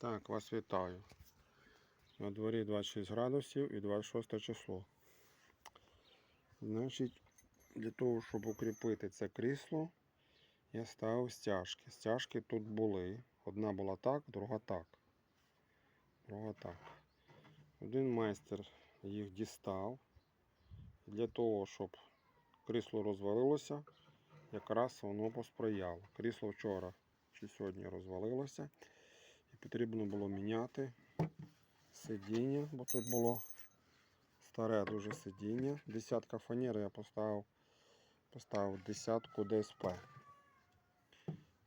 Так, вас вітаю. На дворі 26 градусів і 26 число. Значить, для того, щоб укріпити це крісло, я ставив стяжки. Стяжки тут були. Одна була так, друга так. Друга так. Один майстер їх дістав. Для того, щоб крісло розвалилося, якраз воно посприяло. Крісло вчора чи сьогодні розвалилося. Потрібно було міняти сидіння, бо тут було старе дуже сидіння. Десятка фанери я поставив, поставив десятку ДСП.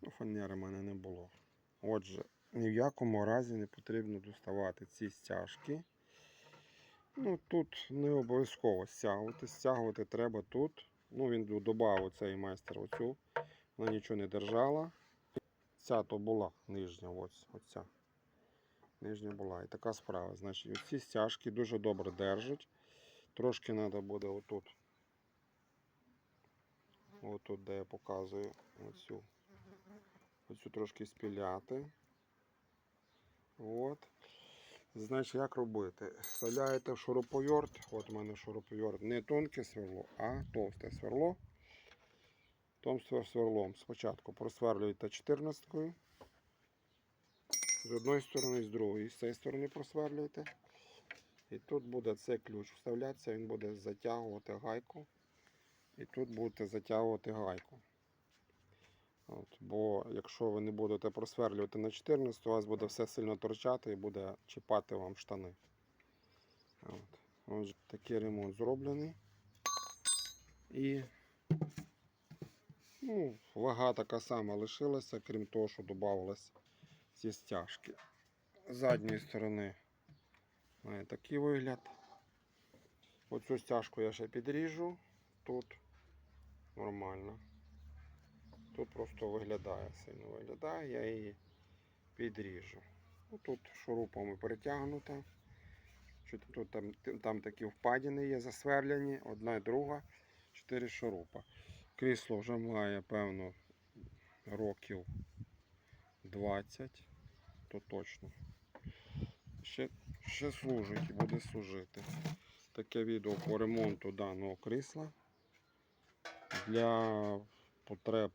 Ну, фанери в мене не було. Отже, ні в якому разі не потрібно доставати ці стяжки. Ну, тут не обов'язково стягувати. Стягувати треба тут. Ну, він додав цей майстер оцю. Вона нічого не держала. Ця то була нижня, ось оця. Нижня була. І така справа. Значить, ці стяжки дуже добре держать. Трошки треба буде отут. Отут, де я показую оцю. Оцю трошки спіляти. От. Значить, як робити? Вставляєте в шуруповерт. От у мене шуруповерт не тонке сверло, а товсте сверло. Том сверлом спочатку просверлюєте 14 з одної сторони, з другої. З цієї сторони просверлюєте. І тут буде цей ключ вставлятися, він буде затягувати гайку. І тут будете затягувати гайку. От, бо якщо ви не будете просверлювати на 14, у вас буде все сильно торчати і буде чіпати вам штани. От. Отже, такий ремонт зроблений. І ну, вага така сама лишилася, крім того, що додавалось ці стяжки. З задньої сторони має такий вигляд. Оцю стяжку я ще підріжу. Тут нормально. Тут просто виглядає сильно виглядає, я її підріжу. Ну, Тут шурупами перетягнута. Тут там, там такі впадини є засверлені, одна і друга, чотири шурупа. Крісло вже має, певно, років 20, то точно. Ще, ще служить і буде служити. Таке відео по ремонту даного крісла для потреб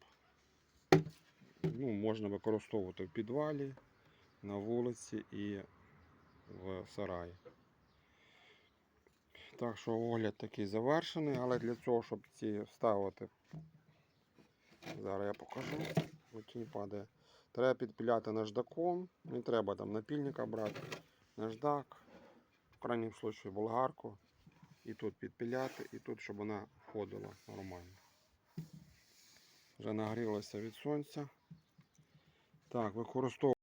ну, можна використовувати в підвалі, на вулиці і в сараї. Так що огляд такий завершений, але для цього, щоб ці вставити, зараз я покажу, тінь падає. Треба підпіляти наждаком, не треба там напільника брати, наждак, в крайньому случаю болгарку. І тут підпіляти, і тут, щоб вона входила нормально. Вже нагрілася від сонця. Так, використовую.